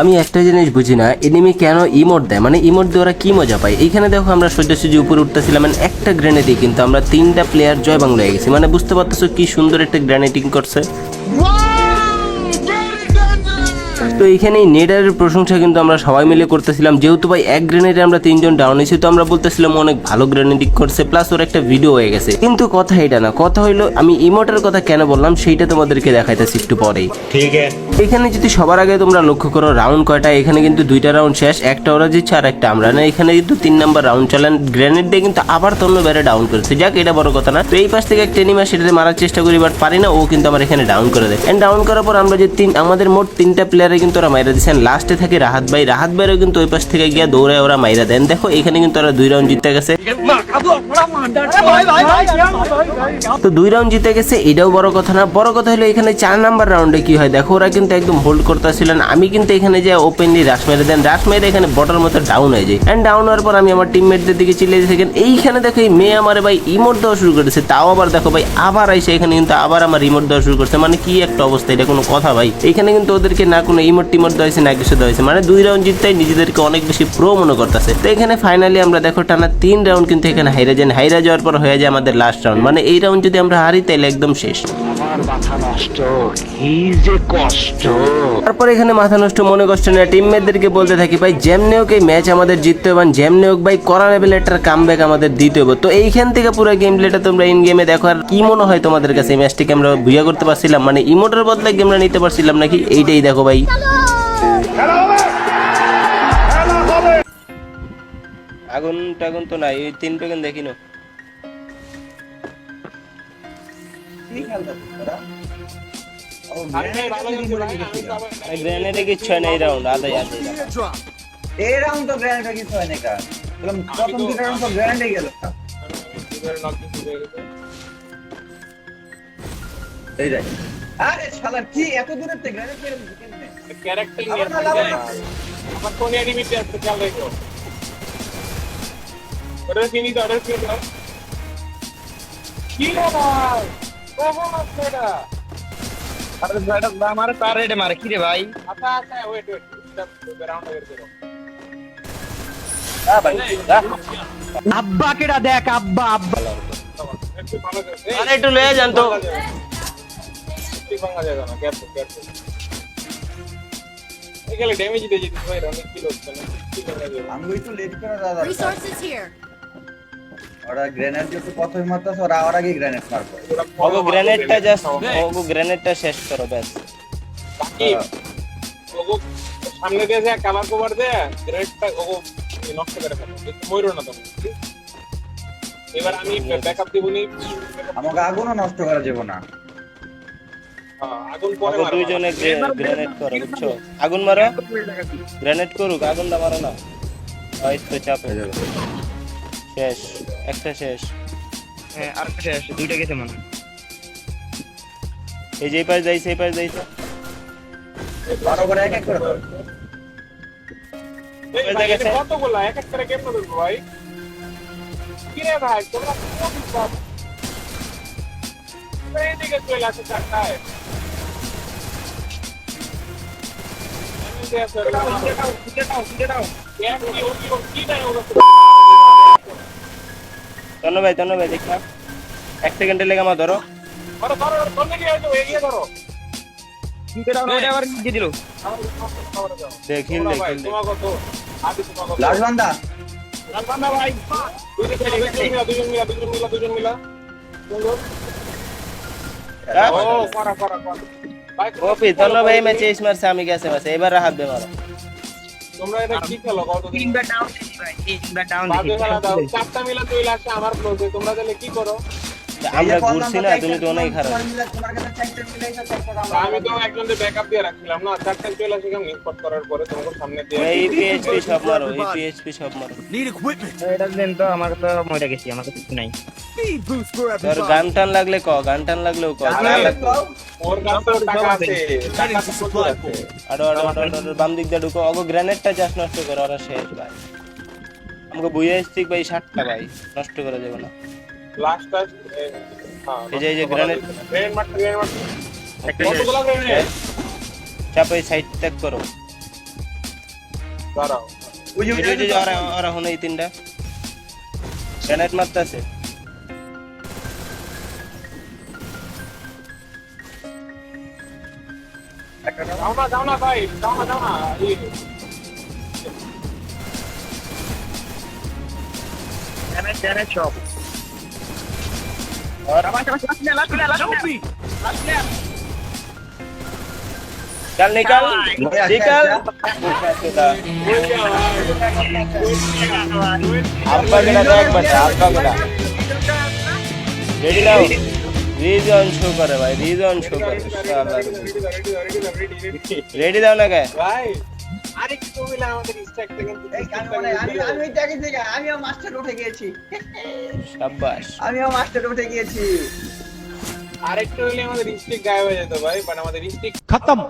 আমি একটা জিনিস বুঝি না এনিমি কেন ইমোট দেয়? মানে ইমোট দিয়ে ওরা কি মজা পায়? এখানে দেখো আমরা সৈদ্যসুজি উপরে উঠতেছিলাম মানে একটা গ্রেনেডই কিন্তু আমরা তিনটা প্লেয়ার জয় বাংলা গেছি। মানে বুঝতে পারতেছো কি সুন্দর একটা গ্রেনেডিং করছে? তো এখানে নেডারের প্রশংসা কিন্তু আমরা সবাই মিলে করতেছিলাম। যেহেতু ভাই এক গ্রেনেডে আমরা তিনজন ডাউন হয়েছি তো আমরা বলতেছিলাম অনেক ভালো গ্রেনেডিং করছে প্লাস ওর একটা ভিডিও হয়ে গেছে। কিন্তু কথা এটা না কথা হইল আমি ইমোটার কথা কেন বললাম সেইটা তোমাদেরকে দেখাইতেছি একটু পরে ঠিক এখানে যদি সবার আগে তোমরা লক্ষ্য করো রাউন্ড কয়টা এখানে কিন্তু দুইটা রাউন্ড শেষ একটা ওরা জিতছে আর একটা আমরা। না এখানে কিন্তু তিন নাম্বার রাউন্ড চালান গ্রেনেড দিয়ে কিন্তু আবার তন্ন বেড়ে ডাউন করেছে। যাক এটা বড় কথা না। তো এই পাশ থেকে একটা এনিমা সেটাতে মারার চেষ্টা করি বাট পারি না ও কিন্তু আমার এখানে ডাউন করে দেয়। অ্যান্ড ডাউন করার পর আমরা যে তিন আমাদের মোট তিনটা প্লেয়ার কিন্তু ওরা মাইরা দিচ্ছেন লাস্টে থাকে রাহাত ভাই। রাহাত ভাইরও কিন্তু ওই পাশ থেকে গিয়ে দৌড়ায় ওরা মাইরা দেন। দেখো, এখানে কিন্তু ওরা দুই রাউন্ড জিতে গেছে। তো দুই রাউন্ড জিতে গেছে। এটাও বড় কথা না। বড় কথা হলো, এখানে চার নাম্বার রাউন্ডে কি হয়? দেখো, ওরা কিন্তু একদম হোল্ড করতেছিলেন আমি কিন্তু এখানে যে ওপেনলি রাশ মেরে দেন রাশ মেরে এখানে বটার মতো ডাউন হয়ে যায়। এন্ড ডাউন হওয়ার পর আমি আমার টিমমেটদের দিকে চিল্লে থাকেন এইখানে দেখো, এই মেয়ে আমার ভাই ইমোট দেওয়া শুরু করেছে। তাও আবার দেখো ভাই, আবার আইসে এখানে কিন্তু আবার আমার ইমোট দেওয়া শুরু করছে। মানে কি একটা অবস্থা, এটা কোনো কথা ভাই। এখানে কিন্তু ওদেরকে না কোনো ইমোট টিমোট দেওয়া হয়েছে না কিছু দেওয়া হয়েছে মানে দুই রাউন্ড জিততেই নিজেদেরকে অনেক বেশি প্রো মনে করতেছে। তো এখানে ফাইনালি আমরা দেখো টানা তিন রাউন্ড কিন্তু এখানে হাইরা যান হাইরা যাওয়ার পর হয়ে যায় আমাদের লাস্ট রাউন্ড মানে এই রাউন্ড যদি আমরা হারি তাহলে একদম শেষ। আমার মাথা নষ্ট কি যে কষ্ট। তারপর এখানে মাথা নষ্ট মনে কষ্ট না টিমমেটদেরকে বলতে থাকি ভাই যেমনেওক এই ম্যাচ আমাদের জিততে হবে যেমনেওক ভাই করা লেভেল একটা কাম আমাদের দিতে হবে। তো এইখান থেকে পুরো গেম প্লেটা তোমরা ইন গেমে দেখো আর কি মনে হয় তোমাদের কাছে? এই ম্যাচটিকে আমরা বুঝা করতে পারছিলাম? মানে ইমোটের বদলে গেমটা নিতে পারছিলাম নাকি? এইটাই দেখো ভাই। আগুন টাগুন তো নাই ওই তিন প্যাকেন দেখি তো তো গেল। এই দেখ। আরে শালা কি এত দূরে মেরে দিছে ক্যারেক্টার নিয়ে না। আমার কোন এনিমিতে আছে খেয়াল রেখো। ওটা ফিনি দাও ওটা ফিনি কি রে ভাই কখন আসছে এটা আরে ভাইটা আমার তার রেডে মারে কি রে ভাই ওয়েট ওয়েট রাউন্ড বের করো আব্বা, কেডা দেখ, আব্বা আব্বা আরে একটু লয়ে যান ড্যামেজ দিয়ে যেতে ভাই. ওরা গ্রেনেড প্রথমে মারতেছে ওরা আর আগে গ্রেনেড মারবে। ওগো গ্রেনেডটা জাস্ট ওগো গ্রেনেডটা শেষ করো ব্যাস। বাকি ওগো সামনে দিয়ে যে কালার কভার দে গ্রেডটা ওগো নষ্ট করে ফেলো ময়ূর না তুমি এবার আমি ব্যাকআপ দিব নি। আমাকে আগুনও নষ্ট করা যাবে না। হ্যাঁ, আগুন পরে মারবো। দুইজনে গ্রেনেড করো বুঝছ? আগুন মারো। গ্রেনেড করুক আগুনটা মারো না। ওই তো চাপ। হয়ে যাবে। শেষ একটা শেষ। হ্যাঁ আর শেষ দুইটা গেছে মনে হয়। এই যে পাশ যাইছে এই পাশ যাইছে। বারো করে এক এক করে কতগুলো? এক এক করে ধরবো ভাই? কি রে ভাই তোমরা কোন সব এইদিকে চলে আসে চারটায়? তন্ন ভাই তন্ন ভাই দেখা এক সেকেন্ডের লেগে আমার ধরো ধরো, ধরো, ধরো, কোন দিকে যাইছো? এগিয়ে ধরো। দুইটা round ওটা আবার দিয়ে দিল আমার সামনে খাবারে যাও। দেখ হিল তোমরা দেখ ভাই? লাস্ট বান্দা। হ্যাঁ? ওপি ম্যাচে ইস মারছে আমি গেছে বাসে এবার হাত দে মারো তোমরা এটা কি খেলো? কত দিন? তিনবার ডাউন ভাই তিনবার ডাউন চারটা মিলা চলে আসে আমার ক্লোজে তোমরা তাহলে কি করো? আমরা ঘুরছি না তুমি তো অনেক খারাপ আমি তো একজনকে ব্যাকআপ দিয়ে রাখছিলাম না? চারটা চলে আসে কেমন? ইনপট করার পরে তোমাকে সামনে দিয়ে এই পিএইচপি সব মারো এই পিএইচপি সব মারো। এটা দেন তো আমার তো মরে গেছি আমার তো কিছু নাই। তোর গান টান লাগলে ক গান টান লাগলেও ক লাগ- ওর কাছে তো টাকা আছে টাকা তো আছে আরও আরও আরও আরও, আরও, বাম দিক দিয়ে ঢুকো। অগো গ্রেনেডটা চাষ নষ্ট করো ওরা শেষ ভাই। আমাকে বুঝে এসছি ভাই ষাটটা ভাই। নষ্ট করা যাবে না। লাস্ট টাচ হ্যাঁ এই যে এই যে গ্রেনেড গ্রেনেড মারতে গ্রেনেড মারতে কতগুলো গ্রেনেড চাপ এই সাইড ত্যাগ করো। দাঁড়াও। ওই যে- ওরা ওরা হলো এই তিনটা। গ্রেনেড মারতেছে। যাও না যাও না ভাই যাও না যাও না এই, ড্যামেজ ড্যামেজ সব। चल निकल निकल आपका आपका रेडी रहो रीजन शो करे भाई रीजन शो करे रेडी रहो ना क्या আরেকটু হইলে আমাদের স্ট্রাকটা কিন্তু আমি আমি আমিও মাস্টার উঠে গিয়েছি। আমিও মাস্টার উঠে গিয়েছি। আরেকটু হলে আমাদের স্টিক গায়েব হয়ে যেত ভাই বাট আমাদের স্টিক খতম।